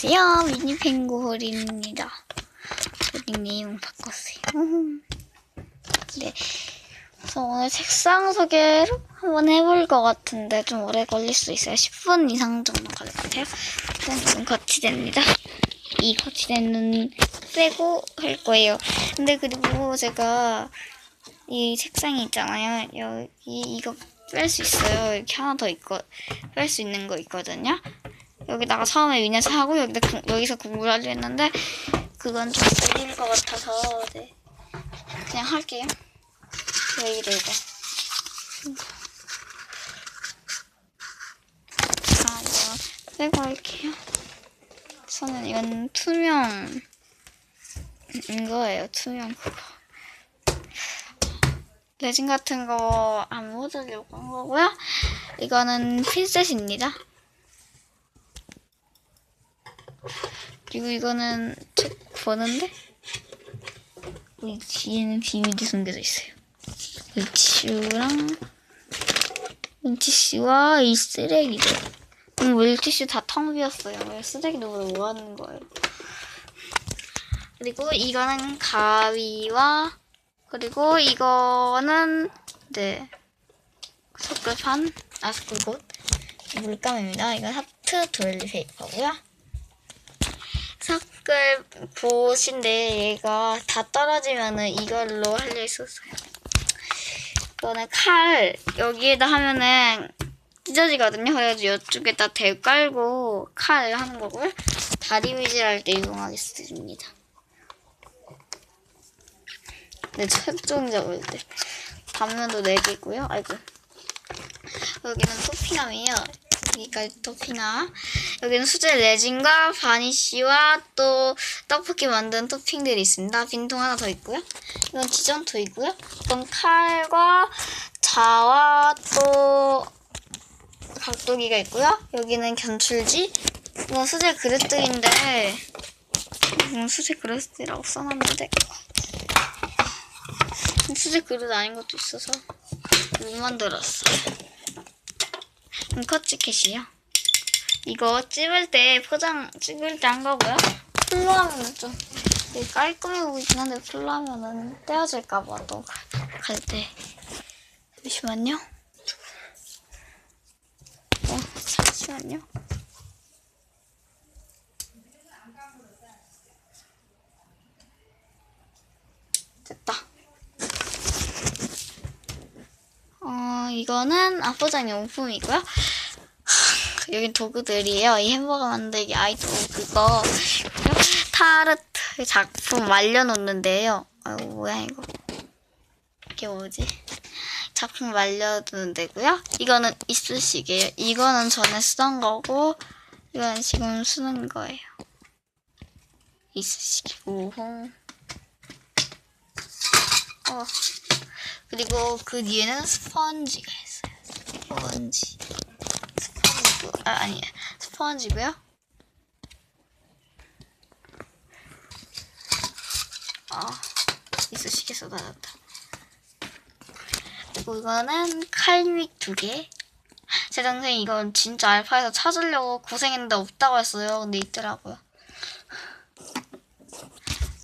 안녕하세요. 미니펭구홀입니다. 우리 네임 바꿨어요. 네. 오늘 책상 소개를 한번 해볼 것 같은데 좀 오래 걸릴 수 있어요. 10분 이상 정도 걸릴 것 같아요. 일단 지금 거치대입니다. 이 거치대는 빼고 할 거예요. 근데 그리고 제가 이 책상이 있잖아요. 여기 이거 뺄 수 있어요. 이렇게 하나 더 있고 뺄 수 있는 거 있거든요. 여기다가 처음에 위넷 하고 여기다 구- 여기서 구글 하려 했는데 그건 좀 느릴 것 같아서 네. 그냥 할게요. 왜 이래 이거. 자 이거 빼고 할게요. 저는 이건 투명 이거예요 투명 그거. 레진 같은 거 안 묻으려고 한 거고요. 이거는 핀셋입니다. 그리고 이거는 책 보는데 이 뒤에는 비밀이 숨겨져 있어요. 물티슈랑 물티슈와 이 쓰레기들. 음, 물티슈 다 텅 비었어요. 왜 쓰레기도 뭐 하는 거예요? 그리고 이거는 가위와 그리고 이거는 네 석굴판 아 석굴꽃 물감입니다. 이건 하트 도일리 페이퍼고요. 석글 보신데 얘가 다 떨어지면은 이걸로 할려 있었어요. 이거는 칼 여기에다 하면은 찢어지거든요. 그래가지고 이쪽에다 대 깔고 칼 하는 거고요. 다리 위질할 때 이용하겠습니다. 네, 최종 잡을 때. 단면도 4개고요. 아이고. 여기는 토피남이에요. 여기까지 토피남. 여기는 수제 레진과 바니쉬와 또 떡볶이 만든 토핑들이 있습니다. 빈통 하나 더 있고요. 이건 지전토이고요. 이건 칼과 자와 또 각도기가 있고요. 여기는 견출지. 이건 수제 그릇들인데 이건 수제 그릇이라고 써놨는데 수제 그릇 아닌 것도 있어서 못 만들었어요. 음, 커치캣이요. 이거 찝을 때 포장 찝을 때 한 거고요. 풀로 하면은 좀 깔끔해 보이긴 한데 풀로 하면은 떼어질까봐 또 갈 때. 잠시만요. 어, 잠시만요. 됐다. 어, 이거는 압포장 용품이고요. 여긴 도구들이에요. 이 햄버거 만들기 아이돌 그거 타르트 작품 말려놓는데요. 아이고 뭐야 이거 이게 뭐지? 작품 말려두는 데고요. 이거는 이쑤시개예요. 이거는 전에 쓰던 거고 이거는 지금 쓰는 거예요. 이쑤시개 우홍 어 그리고 그 뒤에는 스펀지가 있어요. 스펀지. 아, 아니, 스펀지고요. 아, 이쑤시개 쏟아졌다. 그리고 이거는 칼믹 두 개. 제 동생이 이건 진짜 알파에서 찾으려고 고생했는데 없다고 했어요. 근데 있더라고요.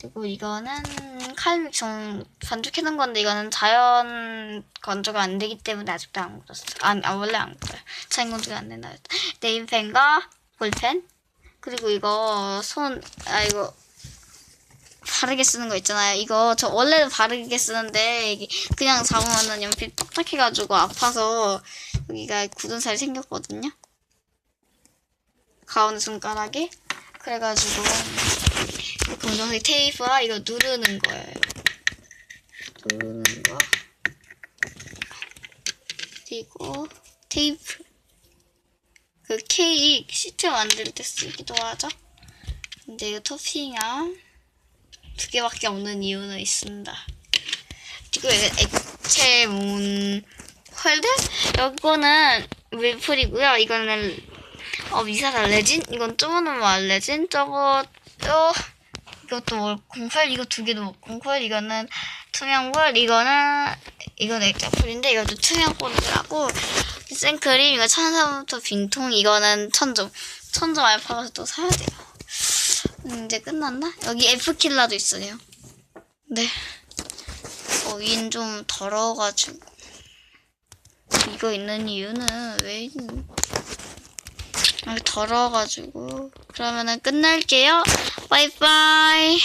그리고 이거는 칼믹 정 반죽해놓은 건데 이거는 자연 건조가 안 되기 때문에 아직도 안 묻었어요. 아, 아 원래 안 묻어요. 자연 건조가 안 된다. 네임펜과 볼펜 그리고 이거 손 아 이거 바르게 쓰는 거 있잖아요. 이거 저 원래도 바르게 쓰는데 그냥 잡으면은 연필 딱딱해가지고 아파서 여기가 굳은 살이 생겼거든요. 가운데 손가락에 그래가지고 검정색 테이프와 이거 누르는 거예요. 누르는 거. 그리고 테이프. 그 케이크 시트 만들 때 쓰기도 하죠. 근데 이거 토핑함 두 개밖에 없는 이유는 있습니다. 그리고 액체 문 홀드? 이거는 밀풀이고요. 이거는 어 미사라 레진? 이건 쪼모노마 레진? 저거 또 이것도 뭐 공팔 이거 두 개도 뭐 공팔 이거는 투명볼 이거는 이거는 액자풀인데 이것도 투명볼이라고 생크림 이거 천사부터 빈통 이거는 천점 천점 알파가서 또 사야 돼요 음, 이제 끝났나? 여기 F킬러도 있어요. 네. 어, 윈좀 더러워가지고. 이거 있는 이유는 왜 있... 아, 더러워가지고. 그러면은 끝낼게요. 바이바이.